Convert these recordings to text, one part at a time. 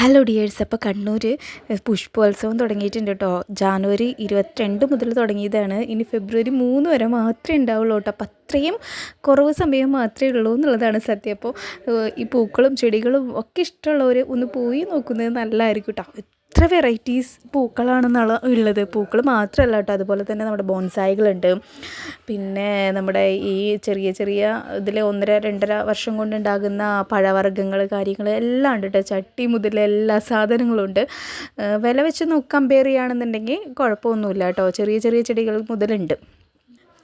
Hello dears അപ്പോൾ കണ്ണൂർ പുഷ്പോത്സവം തുടങ്ങിയിട്ടുണ്ട് കേട്ടോ ജാനുവരി ഇരുപത്തിരണ്ട് മുതൽ തുടങ്ങിയതാണ്. ഇനി ഫെബ്രുവരി മൂന്ന് വരെ മാത്രമേ ഉണ്ടാവുള്ളൂ കേട്ടോ അപ്പം അത്രയും കുറവ് സമയം മാത്രമേ ഉള്ളൂ എന്നുള്ളതാണ് സത്യം. അപ്പോൾ ഈ പൂക്കളും ചെടികളും ഒക്കെ ഇഷ്ടമുള്ളവർ ഒന്ന് പോയി നോക്കുന്നത് നല്ലതായിരിക്കും കേട്ടോ എത്ര വെറൈറ്റീസ് പൂക്കളാണെന്നുള്ള ഉള്ളത്. പൂക്കൾ മാത്രമല്ല കേട്ടോ. അതുപോലെ തന്നെ നമ്മുടെ ബോൺസായികളുണ്ട്. പിന്നെ നമ്മുടെ ഈ ചെറിയ ചെറിയ ഇതിൽ ഒന്നര രണ്ടര വർഷം കൊണ്ടുണ്ടാകുന്ന പഴവർഗങ്ങൾ കാര്യങ്ങൾ എല്ലാം ഉണ്ട് കേട്ടോ. ചട്ടി മുതൽ എല്ലാ സാധനങ്ങളും ഉണ്ട്. വില വെച്ച് കമ്പയർ ചെയ്യുകയാണെന്നുണ്ടെങ്കിൽ കുഴപ്പമൊന്നുമില്ല കേട്ടോ. ചെറിയ ചെറിയ ചെടികൾ മുതലുണ്ട്.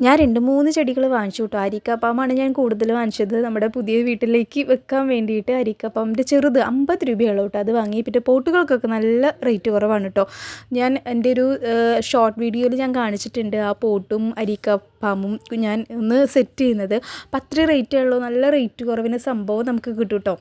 ഞാൻ രണ്ട് മൂന്ന് ചെടികൾ വാങ്ങിച്ചു കേട്ടോ. അരിക്കപ്പാമാണ് ഞാൻ കൂടുതൽ വാങ്ങിച്ചത്. നമ്മുടെ പുതിയ വീട്ടിലേക്ക് വെക്കാൻ വേണ്ടിയിട്ട് അരിക്കപ്പാമിന്റെ ചെറുത് അമ്പത് രൂപയുള്ളൂ കേട്ടോ. അത് വാങ്ങി. പിന്നെ പോട്ടുകൾക്കൊക്കെ നല്ല റേറ്റ് കുറവാണ് കേട്ടോ. ഞാൻ എന്റെ ഒരു ഷോർട്ട് വീഡിയോയിൽ ഞാൻ കാണിച്ചിട്ടുണ്ട് ആ പോട്ടും അരിക്കപ്പാമും ഞാൻ ഒന്ന് സെറ്റ് ചെയ്യുന്നത്. അപ്പം അത്ര റേറ്റേ ഉള്ളൂ. നല്ല റേറ്റ് കുറവിന് സംഭവം നമുക്ക് കിട്ടും കേട്ടോ.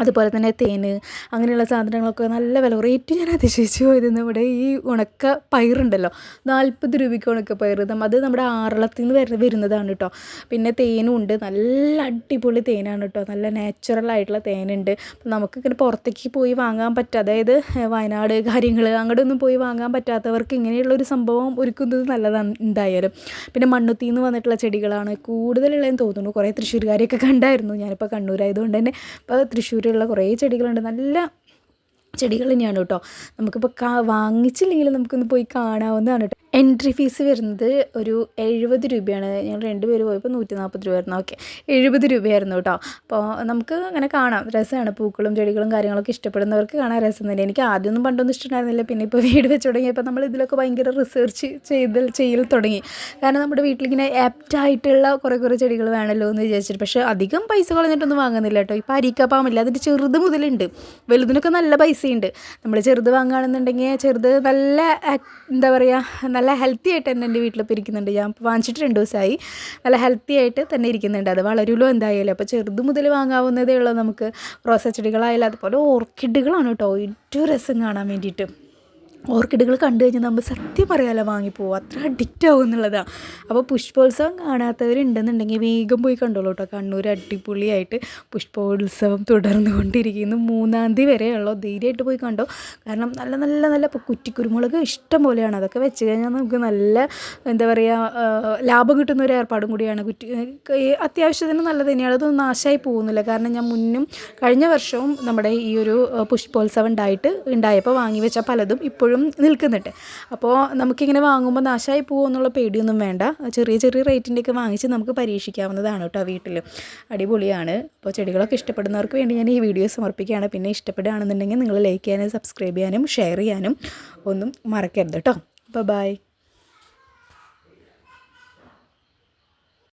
അതുപോലെ തന്നെ തേൻ അങ്ങനെയുള്ള സാധനങ്ങളൊക്കെ നല്ല വില. റേറ്റ് ഞാൻ അതിശയിച്ചു പോയത് നമ്മുടെ ഈ ഉണക്ക പയറുണ്ടല്ലോ. നാൽപ്പത് രൂപയ്ക്ക് ഉണക്ക പയർ. അത് നമ്മുടെ ആറളത്തിൽ നിന്ന് വരുന്ന വരുന്നതാണ് കേട്ടോ. പിന്നെ തേനും ഉണ്ട്. നല്ല അടിപൊളി തേനാണ് കേട്ടോ. നല്ല നാച്ചുറൽ ആയിട്ടുള്ള തേനുണ്ട്. നമുക്ക് ഇങ്ങനെ പുറത്തേക്ക് പോയി വാങ്ങാൻ പറ്റുക അതായത് വയനാട് കാര്യങ്ങൾ അങ്ങോട്ട് ഒന്നും പോയി വാങ്ങാൻ പറ്റാത്തവർക്ക് ഇങ്ങനെയുള്ള ഒരു സംഭവം ഒരുക്കുന്നത് നല്ലതാണ് എന്തായാലും. പിന്നെ മണ്ണുത്തിൽ നിന്ന് വന്നിട്ടുള്ള ചെടികളാണ് കൂടുതലുള്ളതെന്ന് തോന്നുന്നു. കുറേ തൃശ്ശൂർകാരെയൊക്കെ കണ്ടായിരുന്നു. ഞാനിപ്പോൾ കണ്ണൂരായതുകൊണ്ട് തന്നെ. ഇപ്പോൾ തൃശ്ശൂർ ചൂരുള്ള കുറേ ചെടികളുണ്ട്. നല്ല ചെടികൾ തന്നെയാണ് കേട്ടോ. നമുക്കിപ്പോൾ കാ വാങ്ങിച്ചില്ലെങ്കിലും നമുക്കൊന്ന് പോയി കാണാവുന്നതാണ് കേട്ടോ. എൻട്രി ഫീസ് വരുന്നത് ഒരു എഴുപത് രൂപയാണ്. ഞങ്ങൾ രണ്ട് പേര് പോയപ്പോൾ നൂറ്റി നാൽപ്പത് രൂപയായിരുന്നു. ഓക്കെ എഴുപത് രൂപയായിരുന്നു കേട്ടോ അപ്പോൾ നമുക്ക് അങ്ങനെ കാണാം. രസമാണ് പൂക്കളും ചെടികളും കാര്യങ്ങളൊക്കെ ഇഷ്ടപ്പെടുന്നവർക്ക് കാണാൻ രസം തന്നെ. എനിക്ക് ആദ്യമൊന്നും പണ്ടൊന്നും ഇഷ്ടമുണ്ടായിരുന്നില്ല. പിന്നെ ഇപ്പോൾ വീട് വെച്ച് തുടങ്ങിയപ്പോൾ നമ്മൾ ഇതിലൊക്കെ ഭയങ്കര റിസർച്ച് ചെയ്ത് ചെയ്യൽ തുടങ്ങി. കാരണം നമ്മുടെ വീട്ടിലിങ്ങനെ ആപ്റ്റായിട്ടുള്ള കുറേ കുറേ ചെടികൾ വേണമല്ലോ എന്ന് വിചാരിച്ചിട്ട്. പക്ഷേ അധികം പൈസ കളഞ്ഞിട്ടൊന്നും വാങ്ങുന്നില്ല കേട്ടോ ഇപ്പോൾ അരിക്കപ്പാമില്ല അതിന്റെ ചെറുത് മുതലുണ്ട്. വലുതിനൊക്കെ നല്ല പൈസയുണ്ട്. നമ്മൾ ചെറുത് വാങ്ങുകയാണെന്നുണ്ടെങ്കിൽ ചെറുത് നല്ല എന്താ പറയുക നല്ല ഹെൽത്തി ആയിട്ട് തന്നെ എന്റെ വീട്ടിലിപ്പോൾ ഇരിക്കുന്നുണ്ട്. ഞാൻ വാങ്ങിച്ചിട്ട് രണ്ട് ദിവസമായി. നല്ല ഹെൽത്തി ആയിട്ട് തന്നെ ഇരിക്കുന്നുണ്ട്. അത് വളരുമല്ലോ എന്തായാലും. അപ്പോൾ ചെറുത് മുതൽ വാങ്ങാവുന്നതേ ഉള്ളൂ നമുക്ക് റോസ ചെടികളായാലും അതുപോലെ ഓർക്കിഡുകളാണ് കേട്ടോ. ഏറ്റവും രസം കാണാൻ വേണ്ടിയിട്ട്. ഓർക്കിഡുകൾ കണ്ടു കഴിഞ്ഞാൽ നമ്മൾ സത്യം പറയാമല്ലോ വാങ്ങിപ്പോവും. അത്ര അഡിക്റ്റ് ആവും എന്നുള്ളതാണ് അപ്പോൾ പുഷ്പോത്സവം കാണാത്തവരുണ്ടെന്നുണ്ടെങ്കിൽ വേഗം പോയി കണ്ടോളൂ കേട്ടോ. കണ്ണൂർ അടിപൊളിയായിട്ട് പുഷ്പോത്സവം തുടർന്നുകൊണ്ടിരിക്കുന്നു. മൂന്നാം തീയതി വരെയുള്ളൂ ധൈര്യമായിട്ട് പോയി കണ്ടോ. കാരണം നല്ല നല്ല നല്ല ഇപ്പോൾ കുറ്റിക്കുരുമുളക് ഇഷ്ടം പോലെയാണ്. അതൊക്കെ വെച്ച് കഴിഞ്ഞാൽ നമുക്ക് നല്ല എന്താ പറയുക ലാഭം കിട്ടുന്ന ഒരു ഏർപ്പാടും കൂടിയാണ്. കുറ്റി അത്യാവശ്യത്തിന് നല്ലത് തന്നെയാണ്. അതൊന്നും നാശമായി പോകുന്നില്ല. കാരണം ഞാൻ മുന്നും കഴിഞ്ഞ വർഷവും നമ്മുടെ ഈ ഒരു പുഷ്പോത്സവം ഉണ്ടായിട്ട് ഉണ്ടായപ്പോൾ വാങ്ങി വെച്ച പലതും ഇപ്പോഴും ഇപ്പോഴും നിൽക്കുന്നുണ്ട്. അപ്പോൾ നമുക്കിങ്ങനെ വാങ്ങുമ്പോൾ നാശമായി പോകുമോ എന്നുള്ള പേടിയൊന്നും വേണ്ട. ചെറിയ ചെറിയ റേറ്റിന്റെയൊക്കെ വാങ്ങിച്ച് നമുക്ക് പരീക്ഷിക്കാവുന്നതാണ് കേട്ടോ വീട്ടിൽ അടിപൊളിയാണ്. അപ്പോൾ ചെടികളൊക്കെ ഇഷ്ടപ്പെടുന്നവർക്ക് വേണ്ടി ഞാൻ ഈ വീഡിയോ സമർപ്പിക്കുകയാണ്. പിന്നെ ഇഷ്ടപ്പെടുകയാണെന്നുണ്ടെങ്കിൽ നിങ്ങൾ ലൈക്ക് ചെയ്യാനും സബ്സ്ക്രൈബ് ചെയ്യാനും ഷെയർ ചെയ്യാനും ഒന്നും മറക്കരുത് കേട്ടോ. ബൈ